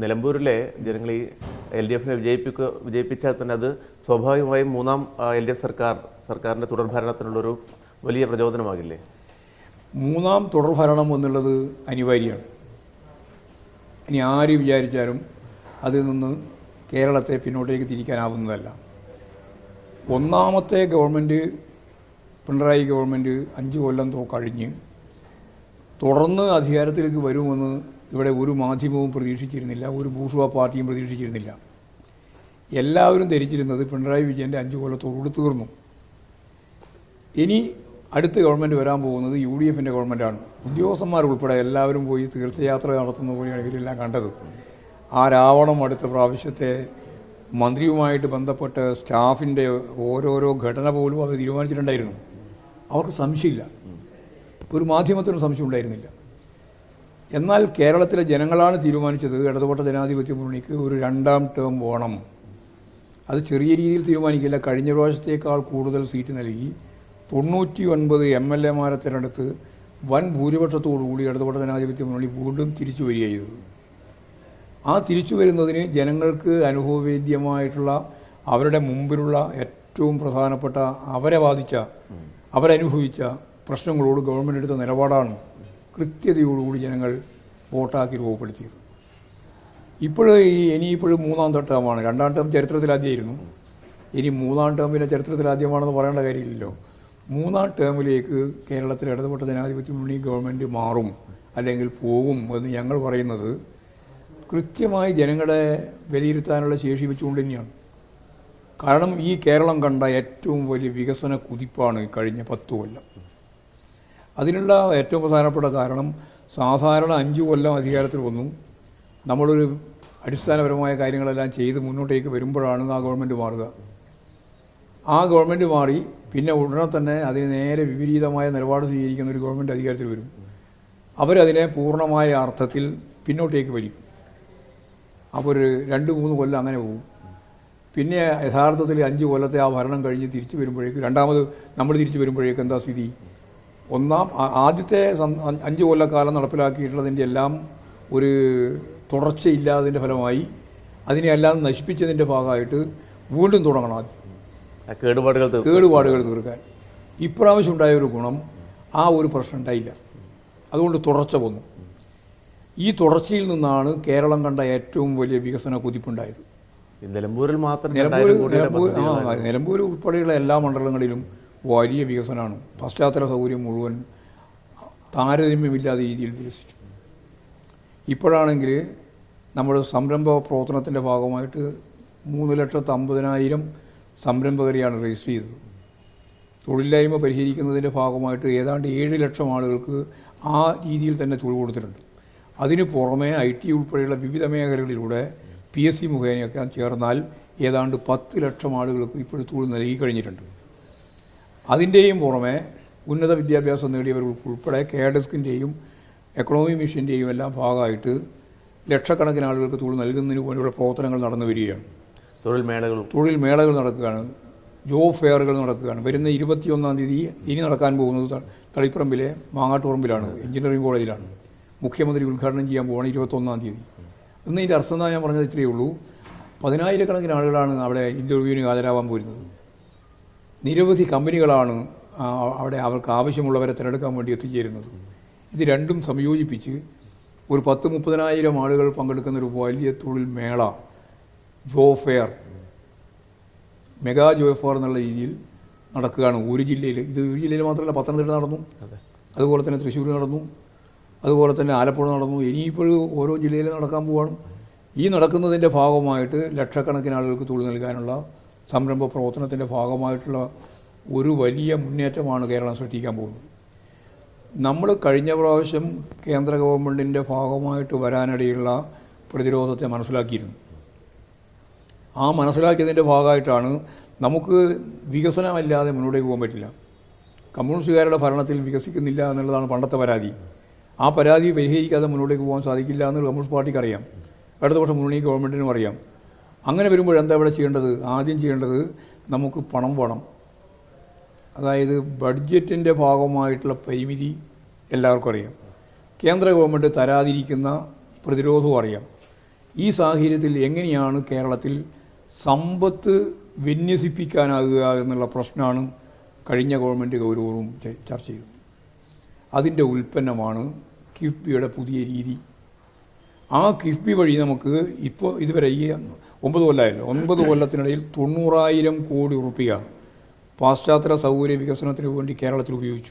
നിലമ്പൂരിലെ ജനങ്ങൾ ഈ എൽ ഡി എഫിനെ വിജയിപ്പിക്കുക വിജയിപ്പിച്ചാൽ തന്നെ അത് സ്വാഭാവികമായും മൂന്നാം എൽ ഡി എഫ് സർക്കാർ സർക്കാരിന്റെ തുടർഭരണത്തിനുള്ളൊരു വലിയ പ്രചോദനമാകില്ലേ? മൂന്നാം തുടർഭരണം എന്നുള്ളത് അനിവാര്യമാണ്. ഇനി ആര് വിചാരിച്ചാലും അതിൽ നിന്ന് കേരളത്തെ പിന്നോട്ടേക്ക് തിരിക്കാനാവുന്നതല്ല. ഒന്നാമത്തെ ഗവൺമെന്റ് പിണറായി ഗവൺമെന്റ് അഞ്ച് കൊല്ലം കഴിഞ്ഞ് തുടർന്ന് അധികാരത്തിലേക്ക് വരുമെന്ന് ഇവിടെ ഒരു മാധ്യമവും പ്രതീക്ഷിച്ചിരുന്നില്ല ഒരു ബൂർഷുവ പാർട്ടിയും പ്രതീക്ഷിച്ചിരുന്നില്ല. എല്ലാവരും ധരിച്ചിരുന്നത് പിണറായി വിജയന്റെ അഞ്ച് കൊല്ലത്തോടുകൂടി തീർന്നു. ഇനി അടുത്ത ഗവൺമെന്റ് വരാൻ പോകുന്നത് യു ഡി എഫിന്റെ ഗവൺമെന്റാണ് ഉദ്യോഗസ്ഥന്മാർ ഉൾപ്പെടെ എല്ലാവരും പോയി തീർത്ഥയാത്ര നടത്തുന്ന പോലെയാണ് ഇവരെല്ലാം കണ്ടത്. ആ രാവണം അടുത്ത പ്രാവശ്യത്തെ മന്ത്രിയുമായിട്ട് ബന്ധപ്പെട്ട് സ്റ്റാഫിന്റെ ഓരോരോ ഘടന പോലും അവർ തീരുമാനിച്ചിട്ടുണ്ടായിരുന്നു. അവർക്ക് സംശയമില്ല. ഒരു മാധ്യമത്തിനും സംശയം ഉണ്ടായിരുന്നില്ല എന്നാൽ കേരളത്തിലെ ജനങ്ങളാണ് തീരുമാനിച്ചത് ഇടതുപക്ഷ ജനാധിപത്യ മുന്നണിക്ക് ഒരു രണ്ടാം ടേം വേണം. അത് ചെറിയ രീതിയിൽ തീരുമാനിക്കില്ല. കഴിഞ്ഞ പ്രാവശ്യത്തേക്കാൾ കൂടുതൽ സീറ്റ് നൽകി. തൊണ്ണൂറ്റി ഒൻപത് എം എൽ എമാരെ തിരഞ്ഞെടുത്ത് വൻ ഭൂരിപക്ഷത്തോടുകൂടി ഇടതുപക്ഷ ജനാധിപത്യ മുന്നണി വീണ്ടും തിരിച്ചു വരിക ചെയ്തത് ആ തിരിച്ചു വരുന്നതിന് ജനങ്ങൾക്ക് അനുഭവവേദ്യമായിട്ടുള്ള അവരുടെ മുമ്പിലുള്ള ഏറ്റവും പ്രധാനപ്പെട്ട അവരെ ബാധിച്ച അവരനുഭവിച്ച പ്രശ്നങ്ങളോട് ഗവൺമെന്റ് എടുത്ത നിലപാടാണ് കൃത്യതയോടുകൂടി ജനങ്ങൾ വോട്ടാക്കി രൂപപ്പെടുത്തിയത്. ഇപ്പോഴും ഈ ഇനിയിപ്പോഴും മൂന്നാം ടേമാണ് രണ്ടാം ടേം ചരിത്രത്തിലാദ്യമായിരുന്നു ഇനി മൂന്നാം ടേം പിന്നെ ചരിത്രത്തിലാദ്യമാണെന്ന് പറയേണ്ട കാര്യമില്ലല്ലോ. മൂന്നാം ടേമിലേക്ക് കേരളത്തിൽ ഇടതുപെട്ട ജനാധിപത്യ മുന്നണി ഗവൺമെന്റ് മാറും അല്ലെങ്കിൽ പോകും എന്ന് ഞങ്ങൾ പറയുന്നത് കൃത്യമായി ജനങ്ങളെ വിലയിരുത്താനുള്ള ശേഷി വെച്ചുകൊണ്ട് തന്നെയാണ്. കാരണം ഈ കേരളം കണ്ട ഏറ്റവും വലിയ വികസന കുതിപ്പാണ് കഴിഞ്ഞ പത്ത് കൊല്ലം. അതിനുള്ള ഏറ്റവും പ്രധാനപ്പെട്ട കാരണം സാധാരണ അഞ്ച് കൊല്ലം അധികാരത്തിൽ വന്നു. നമ്മളൊരു അടിസ്ഥാനപരമായ കാര്യങ്ങളെല്ലാം ചെയ്ത് മുന്നോട്ടേക്ക് വരുമ്പോഴാണ് ആ ഗവൺമെന്റ് മാറുക. ആ ഗവൺമെന്റ് മാറി പിന്നെ ഉടനെ തന്നെ അതിന് നേരെ വിപരീതമായ നിലപാട് സ്വീകരിക്കുന്ന ഒരു ഗവൺമെന്റ് അധികാരത്തിൽ വരും. അവരതിനെ പൂർണമായ അർത്ഥത്തിൽ പിന്നോട്ടേക്ക് വലിക്കും. അപ്പോൾ ഒരു രണ്ട് മൂന്ന് കൊല്ലം അങ്ങനെ പോകും. പിന്നെ യഥാർത്ഥത്തിൽ അഞ്ച് കൊല്ലത്തെ ആ ഭരണം കഴിഞ്ഞ് തിരിച്ചു വരുമ്പോഴേക്കും രണ്ടാമത് നമ്മൾ തിരിച്ചു വരുമ്പോഴേക്കും എന്താ സ്ഥിതി? ഒന്നാം ആദ്യത്തെ അഞ്ച് കൊല്ലക്കാലം നടപ്പിലാക്കിയിട്ടുള്ളതിന്റെ എല്ലാം ഒരു തുടർച്ചയില്ലാതിന്റെ ഫലമായി അതിനെയെല്ലാം നശിപ്പിച്ചതിന്റെ ഭാഗമായിട്ട് വീണ്ടും തുടങ്ങണം ആദ്യം. കേടുപാടുകൾ കേടുപാടുകൾ തീർക്കാൻ. ഇപ്രാവശ്യം ഉണ്ടായ ഒരു ഗുണം ആ ഒരു പ്രശ്നം ഉണ്ടായില്ല. അതുകൊണ്ട് തുടർച്ച വന്നു. ഈ തുടർച്ചയിൽ നിന്നാണ് കേരളം കണ്ട ഏറ്റവും വലിയ വികസന കുതിപ്പുണ്ടായത്. നിലമ്പൂരിൽ മാത്രം നിലമ്പൂർ നിലമ്പൂർ ഉൾപ്പെടെയുള്ള എല്ലാ മണ്ഡലങ്ങളിലും വലിയ വികസനമാണ്. പശ്ചാത്തല സൗകര്യം മുഴുവൻ താരതമ്യമില്ലാത്ത രീതിയിൽ വികസിച്ചു. ഇപ്പോഴാണെങ്കിൽ നമ്മൾ സംരംഭ പ്രവർത്തനത്തിന്റെ ഭാഗമായിട്ട് മൂന്ന് ലക്ഷത്തി അമ്പതിനായിരം സംരംഭകരെയാണ് രജിസ്റ്റർ ചെയ്തത്. തൊഴിലില്ലായ്മ പരിഹരിക്കുന്നതിന്റെ ഭാഗമായിട്ട് ഏതാണ്ട് ഏഴ് ലക്ഷം ആളുകൾക്ക് ആ രീതിയിൽ തന്നെ തൊഴിൽ കൊടുത്തിട്ടുണ്ട്. അതിന് പുറമെ ഐ ടി ഉൾപ്പെടെയുള്ള വിവിധ മേഖലകളിലൂടെ പി എസ് സി മുഖേനയൊക്കെ ചേർന്നാൽ ഏതാണ്ട് പത്ത് ലക്ഷം ആളുകൾക്ക് ഇപ്പോഴും തൊഴിൽ നൽകി കഴിഞ്ഞിട്ടുണ്ട്. അതിന്റെയും പുറമെ ഉന്നത വിദ്യാഭ്യാസം നേടിയവർ ഉൾപ്പെടെ കെയർഡെസ്കിന്റെയും എക്കണോമി മിഷന്റെയും എല്ലാം ഭാഗമായിട്ട് ലക്ഷക്കണക്കിന് ആളുകൾക്ക് തൊഴിൽ നൽകുന്നതിന് വേണ്ടിയുള്ള പ്രവർത്തനങ്ങൾ നടന്നു വരികയാണ്. തൊഴിൽ മേളകൾ തൊഴിൽ മേളകൾ നടക്കുകയാണ്. ജോബ് ഫെയറുകൾ നടക്കുകയാണ്. വരുന്ന ഇരുപത്തിയൊന്നാം തീയതി ഇനി നടക്കാൻ പോകുന്നത് തളിപ്പറമ്പിലെ മാങ്ങാട്ടുപറമ്പിലാണ്. എഞ്ചിനീയറിംഗ് കോളേജിലാണ്. മുഖ്യമന്ത്രി ഉദ്ഘാടനം ചെയ്യാൻ പോകുന്നത് ഇരുപത്തൊന്നാം തീയതി. ഇന്ന് ഇതിന്റെ അർത്ഥം ഞാൻ പറഞ്ഞത് ഇത്രയേ ഉള്ളൂ. പതിനായിരക്കണക്കിന് ആളുകളാണ് അവിടെ ഇന്റർവ്യൂവിന് ഹാജരാവാൻ പോരുന്നത്. നിരവധി കമ്പനികളാണ് അവിടെ അവർക്ക് ആവശ്യമുള്ളവരെ തിരഞ്ഞെടുക്കാൻ വേണ്ടി എത്തിച്ചേരുന്നത്. ഇത് രണ്ടും സംയോജിപ്പിച്ച് ഒരു പത്ത് മുപ്പതിനായിരം ആളുകൾ പങ്കെടുക്കുന്ന ഒരു വലിയ തൊഴിൽ മേള job fair mega job fair എന്നുള്ള രീതിയിൽ നടക്കുകയാണ്. ഒരു ജില്ലയിൽ ഇത് ഒരു ജില്ലയിൽ മാത്രമല്ല പത്തനംതിട്ട നടന്നു. അതുപോലെ തന്നെ തൃശ്ശൂർ നടന്നു. അതുപോലെ തന്നെ ആലപ്പുഴ നടന്നു. ഇനിയിപ്പോഴും ഓരോ ജില്ലയിലും നടക്കാൻ പോവാണ്. ഈ നടക്കുന്നതിന്റെ ഭാഗമായിട്ട് ലക്ഷക്കണക്കിന് ആളുകൾക്ക് തൊഴിൽ നൽകാനുള്ള സംരംഭ പ്രവർത്തനത്തിന്റെ ഭാഗമായിട്ടുള്ള ഒരു വലിയ മുന്നേറ്റമാണ് കേരളം സൃഷ്ടിക്കാൻ പോകുന്നത്. നമ്മൾ കഴിഞ്ഞ പ്രാവശ്യം കേന്ദ്ര ഗവൺമെന്റിന്റെ ഭാഗമായിട്ട് വരാനിടയുള്ള പ്രതിരോധത്തെ മനസ്സിലാക്കിയിരുന്നു. ആ മനസ്സിലാക്കിയതിന്റെ ഭാഗമായിട്ടാണ് നമുക്ക് വികസനമല്ലാതെ മുന്നോട്ടേക്ക് പോകാൻ പറ്റില്ല. കമ്മ്യൂണിസ്റ്റുകാരുടെ ഭരണത്തിൽ വികസിക്കുന്നില്ല എന്നുള്ളതാണ് പണ്ടത്തെ പരാതി. ആ പരാതി പരിഹരിക്കാതെ മുന്നോട്ടേക്ക് പോകാൻ സാധിക്കില്ല എന്ന് കമ്മ്യൂണിസ്റ്റ് പാർട്ടിക്ക് അറിയാം. അടുത്ത വർഷം മുന്നണി ഗവൺമെന്റിനും അറിയാം. അങ്ങനെ വരുമ്പോൾ എന്താ ഇവിടെ ചെയ്യേണ്ടത്? ആദ്യം ചെയ്യേണ്ടത് നമുക്ക് പണം വേണം. അതായത് ബഡ്ജറ്റിന്റെ ഭാഗമായിട്ടുള്ള പരിമിതി എല്ലാവർക്കും അറിയാം. കേന്ദ്ര ഗവൺമെന്റ് തരാതിരിക്കുന്ന പ്രതിരോധവും അറിയാം. ഈ സാഹചര്യത്തിൽ എങ്ങനെയാണ് കേരളത്തിൽ സമ്പത്ത് വിന്യസിപ്പിക്കാനാകുക എന്നുള്ള പ്രശ്നമാണ് കഴിഞ്ഞ ഗവൺമെന്റ് ഗൗരവവും ചർച്ച ചെയ്തത്. അതിന്റെ ഉൽപ്പന്നമാണ് കിഫ്ബിയുടെ പുതിയ രീതി. ആ കിഫ്ബി വഴി നമുക്ക് ഇപ്പോൾ ഇതുവരെ ഈ ഒമ്പത് കൊല്ലമായിരുന്നു ഒൻപത് കൊല്ലത്തിനിടയിൽ തൊണ്ണൂറായിരം കോടി റുപ്യ പാശ്ചാത്യ സൗകര്യ വികസനത്തിന് വേണ്ടി കേരളത്തിൽ ഉപയോഗിച്ചു.